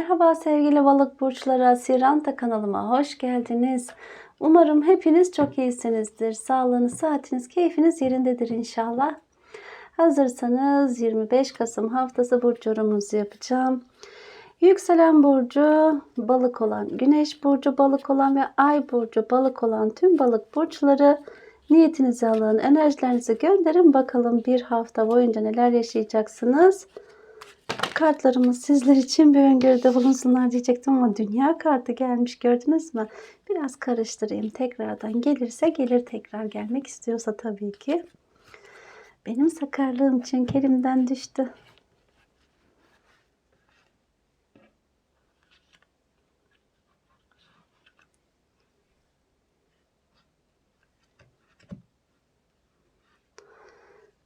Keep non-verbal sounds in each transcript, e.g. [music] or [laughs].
Merhaba sevgili balık burçları, Siranta kanalıma hoş geldiniz. Umarım hepiniz çok iyisinizdir. Sağlığınız, saatiniz, keyfiniz yerindedir inşallah. Hazırsanız 25 Kasım haftası burç yorumunuzu yapacağım. Yükselen burcu balık olan, güneş burcu balık olan ve ay burcu balık olan tüm balık burçları niyetinizi alın, enerjilerinizi gönderin. Bakalım bir hafta boyunca neler yaşayacaksınız. Kartlarımız sizler için bir öngörüde bulunsunlar diyecektim ama dünya kartı gelmiş gördünüz mü? Biraz karıştırayım tekrardan gelirse gelir tekrar gelmek istiyorsa tabii ki. Benim sakarlığım için elimden düştü.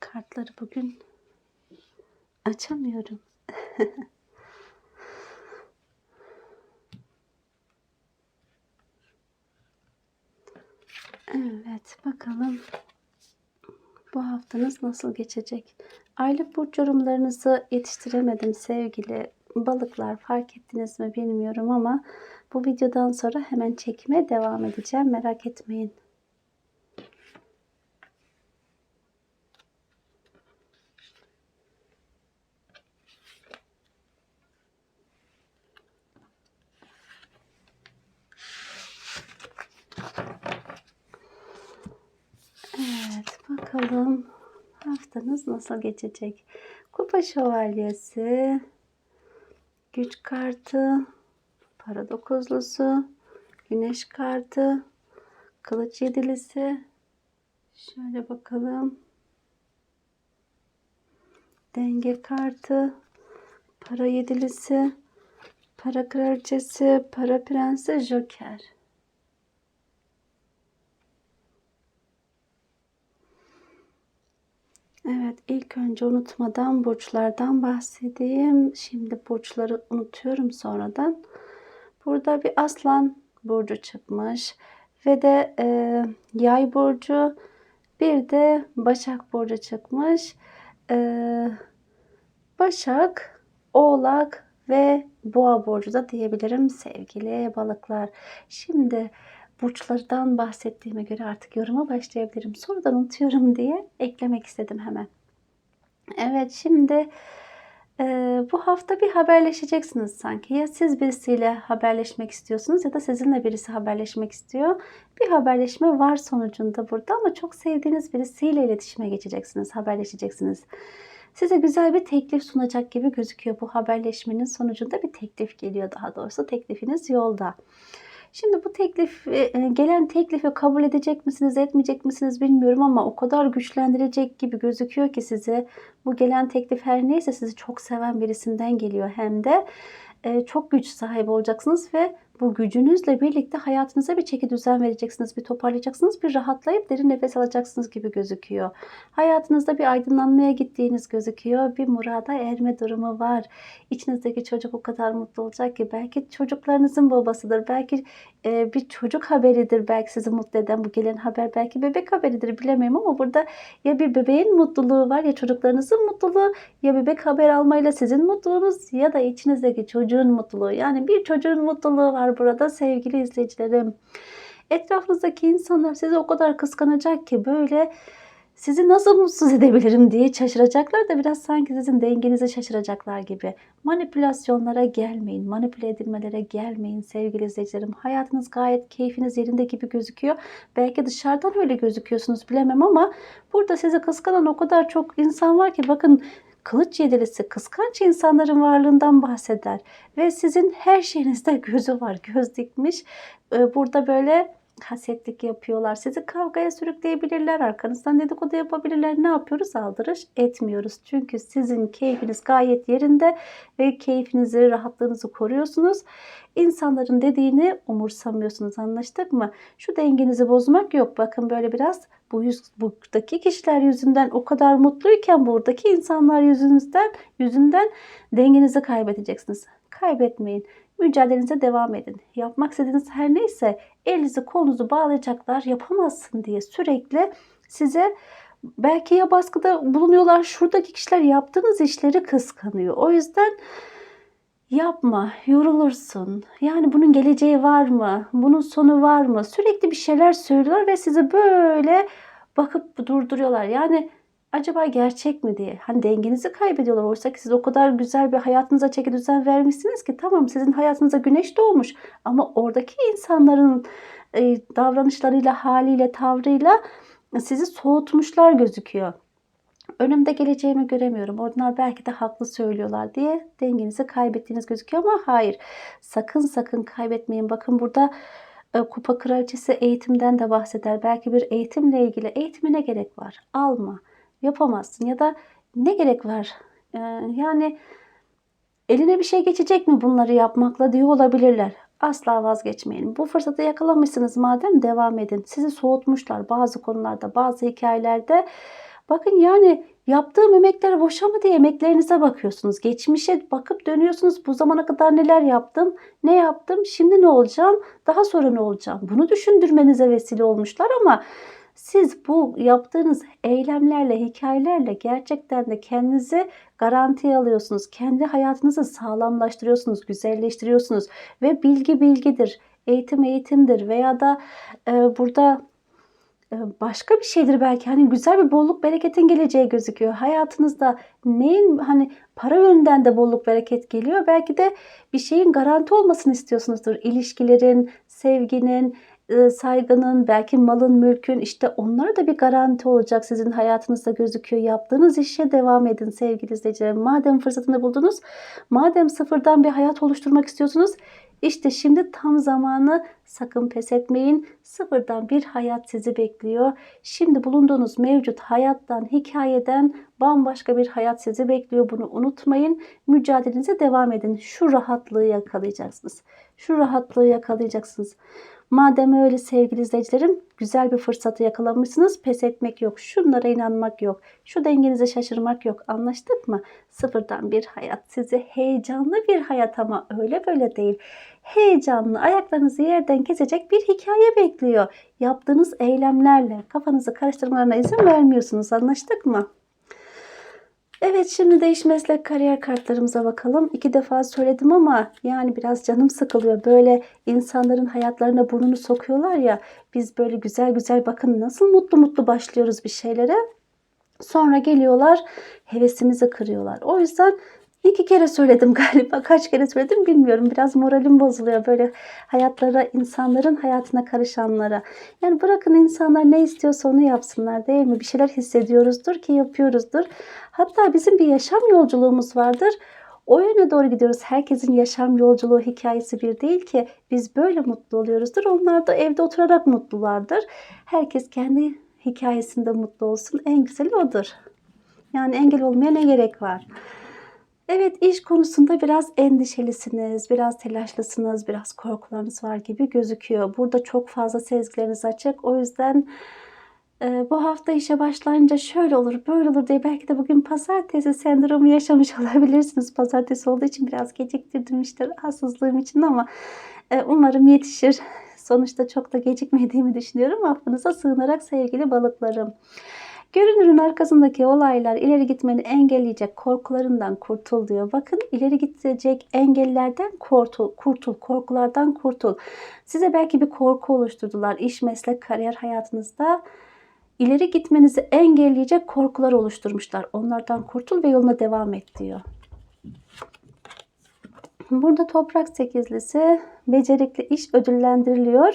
Kartları bugün açamıyorum. [laughs] evet bakalım bu haftanız nasıl geçecek? Aylık burç yorumlarınızı yetiştiremedim sevgili balıklar fark ettiniz mi bilmiyorum ama bu videodan sonra hemen çekime devam edeceğim merak etmeyin. Evet bakalım haftanız nasıl geçecek? Kupa şövalyesi, güç kartı, para dokuzlusu, güneş kartı, kılıç yedilisi. Şöyle bakalım. Denge kartı, para yedilisi, para kraliçesi, para prensi, joker. Evet, ilk önce unutmadan burçlardan bahsedeyim. Şimdi burçları unutuyorum sonradan. Burada bir aslan burcu çıkmış ve de e, yay burcu, bir de başak burcu çıkmış. E, başak, oğlak ve boğa burcu da diyebilirim sevgili balıklar. Şimdi burçlardan bahsettiğime göre artık yoruma başlayabilirim. Sorudan unutuyorum diye eklemek istedim hemen. Evet şimdi e, bu hafta bir haberleşeceksiniz sanki. Ya siz birisiyle haberleşmek istiyorsunuz ya da sizinle birisi haberleşmek istiyor. Bir haberleşme var sonucunda burada ama çok sevdiğiniz birisiyle iletişime geçeceksiniz, haberleşeceksiniz. Size güzel bir teklif sunacak gibi gözüküyor bu haberleşmenin sonucunda bir teklif geliyor daha doğrusu teklifiniz yolda. Şimdi bu teklif e, gelen teklifi kabul edecek misiniz, etmeyecek misiniz bilmiyorum ama o kadar güçlendirecek gibi gözüküyor ki sizi bu gelen teklif her neyse sizi çok seven birisinden geliyor. Hem de e, çok güç sahibi olacaksınız ve bu gücünüzle birlikte hayatınıza bir çeki düzen vereceksiniz, bir toparlayacaksınız, bir rahatlayıp derin nefes alacaksınız gibi gözüküyor. Hayatınızda bir aydınlanmaya gittiğiniz gözüküyor. Bir murada erme durumu var. İçinizdeki çocuk o kadar mutlu olacak ki belki çocuklarınızın babasıdır. Belki e, bir çocuk haberidir belki sizi mutlu eden bu gelen haber. Belki bebek haberidir bilemiyorum ama burada ya bir bebeğin mutluluğu var ya çocuklarınızın mutluluğu ya bebek haber almayla sizin mutluluğunuz ya da içinizdeki çocuğun mutluluğu. Yani bir çocuğun mutluluğu var burada sevgili izleyicilerim. Etrafınızdaki insanlar sizi o kadar kıskanacak ki böyle sizi nasıl mutsuz edebilirim diye şaşıracaklar da biraz sanki sizin dengenizi şaşıracaklar gibi. Manipülasyonlara gelmeyin, manipüle edilmelere gelmeyin sevgili izleyicilerim. Hayatınız gayet keyfiniz yerinde gibi gözüküyor. Belki dışarıdan öyle gözüküyorsunuz bilemem ama burada sizi kıskanan o kadar çok insan var ki bakın kılıç yedilisi kıskanç insanların varlığından bahseder. Ve sizin her şeyinizde [laughs] gözü var, göz dikmiş. Ee, burada böyle hasetlik yapıyorlar. Sizi kavgaya sürükleyebilirler. Arkanızdan dedikodu yapabilirler. Ne yapıyoruz? Aldırış etmiyoruz. Çünkü sizin keyfiniz gayet yerinde ve keyfinizi, rahatlığınızı koruyorsunuz. İnsanların dediğini umursamıyorsunuz. Anlaştık mı? Şu dengenizi bozmak yok. Bakın böyle biraz bu yüz, buradaki kişiler yüzünden o kadar mutluyken buradaki insanlar yüzünüzden yüzünden dengenizi kaybedeceksiniz. Kaybetmeyin. Mücadelenize devam edin. Yapmak istediğiniz her neyse elinizi kolunuzu bağlayacaklar yapamazsın diye sürekli size belki ya baskıda bulunuyorlar. Şuradaki kişiler yaptığınız işleri kıskanıyor. O yüzden Yapma, yorulursun. Yani bunun geleceği var mı? Bunun sonu var mı? Sürekli bir şeyler söylüyorlar ve sizi böyle bakıp durduruyorlar. Yani acaba gerçek mi diye. Hani dengenizi kaybediyorlar. Oysa ki siz o kadar güzel bir hayatınıza çeki düzen vermişsiniz ki tamam sizin hayatınıza güneş doğmuş ama oradaki insanların e, davranışlarıyla, haliyle, tavrıyla sizi soğutmuşlar gözüküyor. Önümde geleceğimi göremiyorum. Onlar belki de haklı söylüyorlar diye dengenizi kaybettiğiniz gözüküyor ama hayır. Sakın sakın kaybetmeyin. Bakın burada e, kupa kraliçesi eğitimden de bahseder. Belki bir eğitimle ilgili eğitime ne gerek var? Alma. Yapamazsın ya da ne gerek var? E, yani eline bir şey geçecek mi bunları yapmakla diyor olabilirler. Asla vazgeçmeyin. Bu fırsatı yakalamışsınız madem devam edin. Sizi soğutmuşlar bazı konularda, bazı hikayelerde. Bakın yani yaptığım emekler boşa mı diye emeklerinize bakıyorsunuz. Geçmişe bakıp dönüyorsunuz. Bu zamana kadar neler yaptım? Ne yaptım? Şimdi ne olacağım? Daha sonra ne olacağım? Bunu düşündürmenize vesile olmuşlar ama siz bu yaptığınız eylemlerle, hikayelerle gerçekten de kendinizi garantiye alıyorsunuz. Kendi hayatınızı sağlamlaştırıyorsunuz, güzelleştiriyorsunuz ve bilgi bilgidir, eğitim eğitimdir veya da e, burada e, başka bir şeydir belki hani güzel bir bolluk bereketin geleceği gözüküyor. Hayatınızda neyin hani para yönünden de bolluk bereket geliyor. Belki de bir şeyin garanti olmasını istiyorsunuzdur. İlişkilerin, sevginin, e, saygının, belki malın, mülkün işte onlara da bir garanti olacak sizin hayatınızda gözüküyor. Yaptığınız işe devam edin sevgili izleyicilerim. Madem fırsatını buldunuz, madem sıfırdan bir hayat oluşturmak istiyorsunuz, işte şimdi tam zamanı sakın pes etmeyin. Sıfırdan bir hayat sizi bekliyor. Şimdi bulunduğunuz mevcut hayattan, hikayeden bambaşka bir hayat sizi bekliyor. Bunu unutmayın. Mücadelenize devam edin. Şu rahatlığı yakalayacaksınız. Şu rahatlığı yakalayacaksınız. Madem öyle sevgili izleyicilerim güzel bir fırsatı yakalamışsınız pes etmek yok. Şunlara inanmak yok. Şu dengenize şaşırmak yok. Anlaştık mı? Sıfırdan bir hayat sizi heyecanlı bir hayat ama öyle böyle değil. Heyecanlı ayaklarınızı yerden kesecek bir hikaye bekliyor. Yaptığınız eylemlerle kafanızı karıştırmalarına izin vermiyorsunuz. Anlaştık mı? Evet şimdi değiş meslek kariyer kartlarımıza bakalım. İki defa söyledim ama yani biraz canım sıkılıyor. Böyle insanların hayatlarına burnunu sokuyorlar ya. Biz böyle güzel güzel bakın nasıl mutlu mutlu başlıyoruz bir şeylere. Sonra geliyorlar hevesimizi kırıyorlar. O yüzden iki kere söyledim galiba. Kaç kere söyledim bilmiyorum. Biraz moralim bozuluyor böyle hayatlara, insanların hayatına karışanlara. Yani bırakın insanlar ne istiyorsa onu yapsınlar değil mi? Bir şeyler hissediyoruzdur ki yapıyoruzdur. Hatta bizim bir yaşam yolculuğumuz vardır. O yöne doğru gidiyoruz. Herkesin yaşam yolculuğu hikayesi bir değil ki. Biz böyle mutlu oluyoruzdur. Onlar da evde oturarak mutlulardır. Herkes kendi hikayesinde mutlu olsun. En güzeli odur. Yani engel olmaya ne gerek var? Evet iş konusunda biraz endişelisiniz, biraz telaşlısınız, biraz korkularınız var gibi gözüküyor. Burada çok fazla sezgileriniz açık. O yüzden e, bu hafta işe başlayınca şöyle olur, böyle olur diye belki de bugün pazartesi sendromu yaşamış [laughs] olabilirsiniz. Pazartesi olduğu için biraz geciktirdim işte rahatsızlığım için ama e, umarım yetişir. Sonuçta çok da gecikmediğimi düşünüyorum. Affınıza sığınarak sevgili balıklarım. Görünürün arkasındaki olaylar ileri gitmeni engelleyecek korkularından kurtul diyor. Bakın ileri gidecek engellerden kurtul, kurtul, korkulardan kurtul. Size belki bir korku oluşturdular iş, meslek, kariyer hayatınızda. ileri gitmenizi engelleyecek korkular oluşturmuşlar. Onlardan kurtul ve yoluna devam et diyor. Burada toprak sekizlisi becerikli iş ödüllendiriliyor.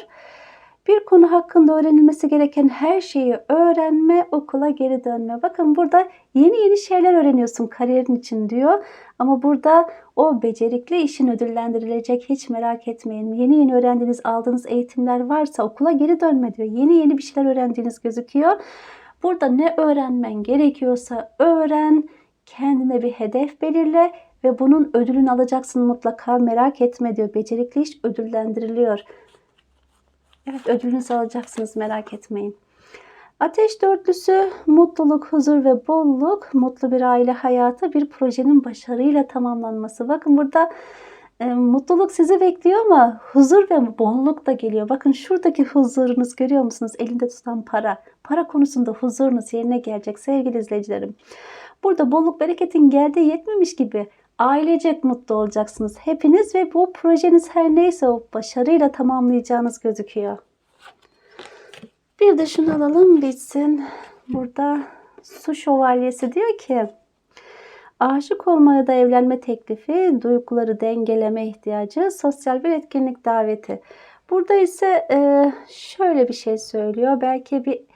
Bir konu hakkında öğrenilmesi gereken her şeyi öğrenme, okula geri dönme. Bakın burada yeni yeni şeyler öğreniyorsun kariyerin için diyor. Ama burada o becerikli işin ödüllendirilecek hiç merak etmeyin. Yeni yeni öğrendiğiniz, aldığınız eğitimler varsa okula geri dönme diyor. Yeni yeni bir şeyler öğrendiğiniz gözüküyor. Burada ne öğrenmen gerekiyorsa öğren, kendine bir hedef belirle ve bunun ödülünü alacaksın mutlaka merak etme diyor. Becerikli iş ödüllendiriliyor. Evet ödülünüzü alacaksınız merak etmeyin. Ateş dörtlüsü mutluluk, huzur ve bolluk, mutlu bir aile hayatı bir projenin başarıyla tamamlanması. Bakın burada e, mutluluk sizi bekliyor ama huzur ve bolluk da geliyor. Bakın şuradaki huzurunuz görüyor musunuz? Elinde tutan para. Para konusunda huzurunuz yerine gelecek sevgili izleyicilerim. Burada bolluk bereketin geldiği yetmemiş gibi Ailecek mutlu olacaksınız hepiniz ve bu projeniz her neyse o başarıyla tamamlayacağınız gözüküyor. Bir de şunu alalım bitsin. Burada su şövalyesi diyor ki aşık olma ya da evlenme teklifi, duyguları dengeleme ihtiyacı, sosyal bir etkinlik daveti. Burada ise şöyle bir şey söylüyor. Belki bir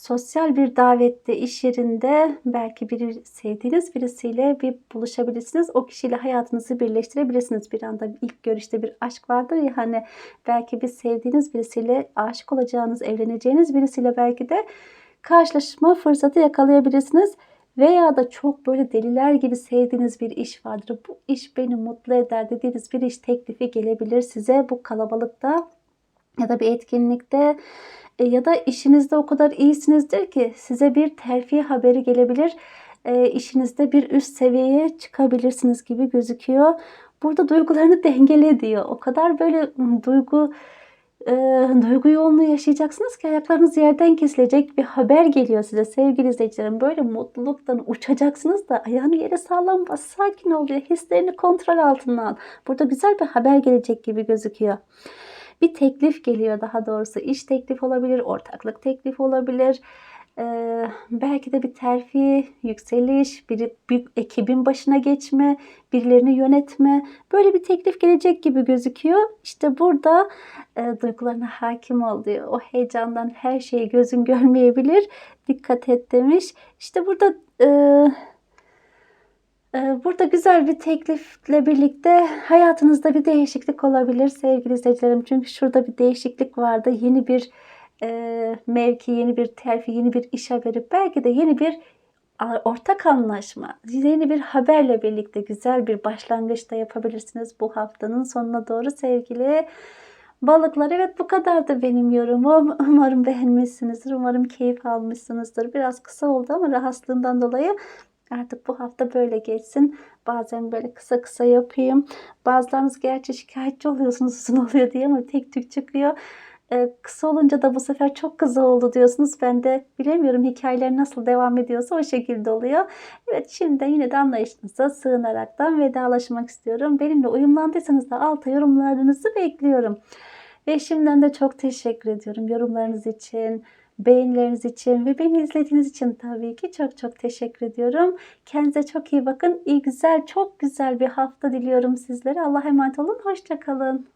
sosyal bir davette, iş yerinde belki bir sevdiğiniz birisiyle bir buluşabilirsiniz. O kişiyle hayatınızı birleştirebilirsiniz. Bir anda ilk görüşte bir aşk vardır ya hani belki bir sevdiğiniz birisiyle aşık olacağınız, evleneceğiniz birisiyle belki de karşılaşma fırsatı yakalayabilirsiniz. Veya da çok böyle deliler gibi sevdiğiniz bir iş vardır. Bu iş beni mutlu eder dediğiniz bir iş teklifi gelebilir size bu kalabalıkta ya da bir etkinlikte e, ya da işinizde o kadar iyisinizdir ki size bir terfi haberi gelebilir. E, işinizde bir üst seviyeye çıkabilirsiniz gibi gözüküyor. Burada duygularını [laughs] dengele diyor. O kadar böyle ım, duygu e, duygu yoğunluğu yaşayacaksınız ki ayaklarınız yerden kesilecek bir haber geliyor size sevgili izleyicilerim. Böyle mutluluktan uçacaksınız da ayağını yere sağlam bas, sakin ol diyor. Hislerini kontrol altına al. Burada güzel bir haber gelecek gibi gözüküyor bir teklif geliyor daha doğrusu. iş teklif olabilir, ortaklık teklif olabilir. Ee, belki de bir terfi, yükseliş, bir büyük ekibin başına geçme, birilerini yönetme. Böyle bir teklif gelecek gibi gözüküyor. İşte burada e, duygularına hakim ol. O heyecandan her şeyi gözün görmeyebilir. Dikkat et demiş. İşte burada e, burada güzel bir teklifle birlikte hayatınızda bir değişiklik olabilir sevgili izleyicilerim. Çünkü şurada bir değişiklik vardı. Yeni bir eee, mevki, yeni bir terfi, yeni bir iş haberi, belki de yeni bir ortak anlaşma, yeni bir haberle birlikte güzel bir başlangıç da yapabilirsiniz bu haftanın sonuna doğru sevgili balıklar. Evet bu kadardı benim yorumum. [laughs] Umarım beğenmişsinizdir. Umarım keyif almışsınızdır. Biraz kısa oldu ama rahatsızlığından dolayı Artık bu hafta böyle geçsin. Bazen böyle kısa kısa yapayım. Bazılarınız gerçi şikayetçi oluyorsunuz uzun [laughs] oluyor diye ama tek tük çıkıyor. Ee, kısa olunca da bu sefer çok kısa oldu diyorsunuz. Ben de bilemiyorum hikayeler nasıl devam ediyorsa o şekilde oluyor. Evet şimdi yine de anlayışınıza sığınaraktan vedalaşmak istiyorum. Benimle uyumlandıysanız da alta yorumlarınızı bekliyorum. Ve şimdiden de çok teşekkür ediyorum yorumlarınız için beğenileriniz için ve beni izlediğiniz için tabii ki çok çok teşekkür ediyorum. Kendinize çok iyi bakın. İyi güzel, çok güzel bir hafta diliyorum sizlere. Allah'a emanet olun. Hoşçakalın.